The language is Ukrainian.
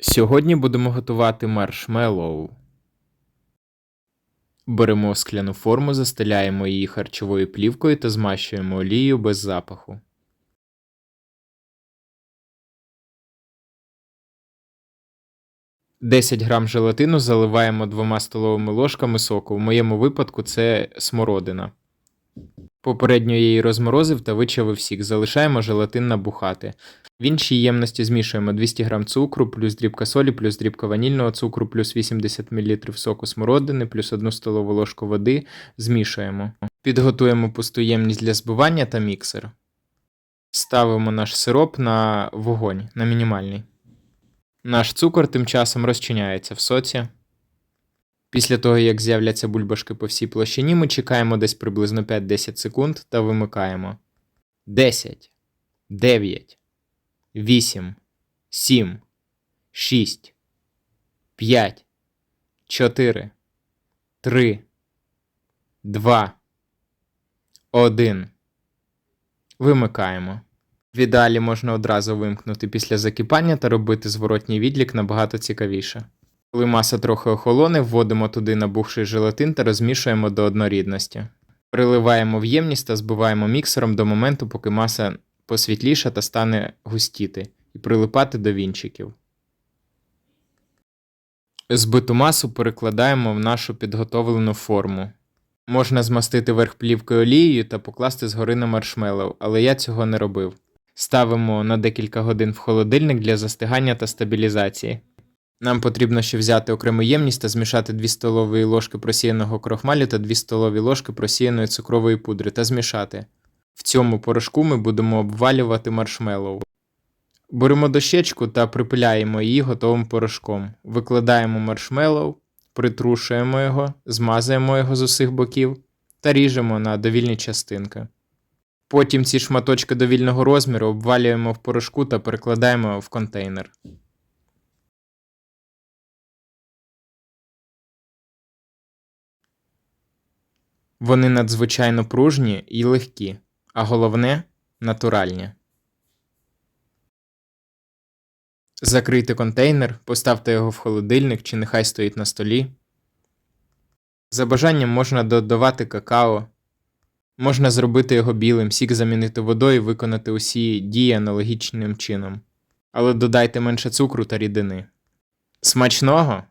Сьогодні будемо готувати маршмеллоу. Беремо скляну форму, застеляємо її харчовою плівкою та змащуємо олією без запаху. Десять грам желатину заливаємо двома столовими ложками соку. В моєму випадку це смородина. Попередньо я її розморозив та вичавив сік. Залишаємо желатин набухати. В іншій ємності змішуємо 200 г цукру, плюс дрібка солі, плюс дрібка ванільного цукру, плюс 80 мл соку смородини, плюс 1 столову ложку води. Змішуємо. Підготуємо пусту ємність для збивання та міксер. Ставимо наш сироп на вогонь на мінімальний. Наш цукор тим часом розчиняється в соці. Після того, як з'являться бульбашки по всій площині, ми чекаємо десь приблизно 5-10 секунд та вимикаємо. 10, 9, 8, 7, 6, 5, 4, 3, 2, 1. Вимикаємо. В ідеалі можна одразу вимкнути після закипання та робити зворотній відлік набагато цікавіше. Коли маса трохи охолоне, вводимо туди набухший желатин та розмішуємо до однорідності. Приливаємо в ємність та збиваємо міксером до моменту, поки маса посвітліша та стане густіти, і прилипати до вінчиків. Збиту масу перекладаємо в нашу підготовлену форму. Можна змастити верх плівкою олією та покласти згори на маршмеллоу, але я цього не робив. Ставимо на декілька годин в холодильник для застигання та стабілізації. Нам потрібно ще взяти окрему ємність та змішати 2 столові ложки просіяного крохмалю та 2 столові ложки просіяної цукрової пудри та змішати. В цьому порошку ми будемо обвалювати маршмеллоу. Беремо дощечку та припиляємо її готовим порошком. Викладаємо маршмеллоу, притрушуємо його, змазуємо його з усіх боків та ріжемо на довільні частинки. Потім ці шматочки довільного розміру обвалюємо в порошку та перекладаємо в контейнер. Вони надзвичайно пружні і легкі, а головне натуральні. Закрийте контейнер, поставте його в холодильник чи нехай стоїть на столі. За бажанням можна додавати какао. Можна зробити його білим, сік замінити водою і виконати усі дії аналогічним чином. Але додайте менше цукру та рідини. Смачного!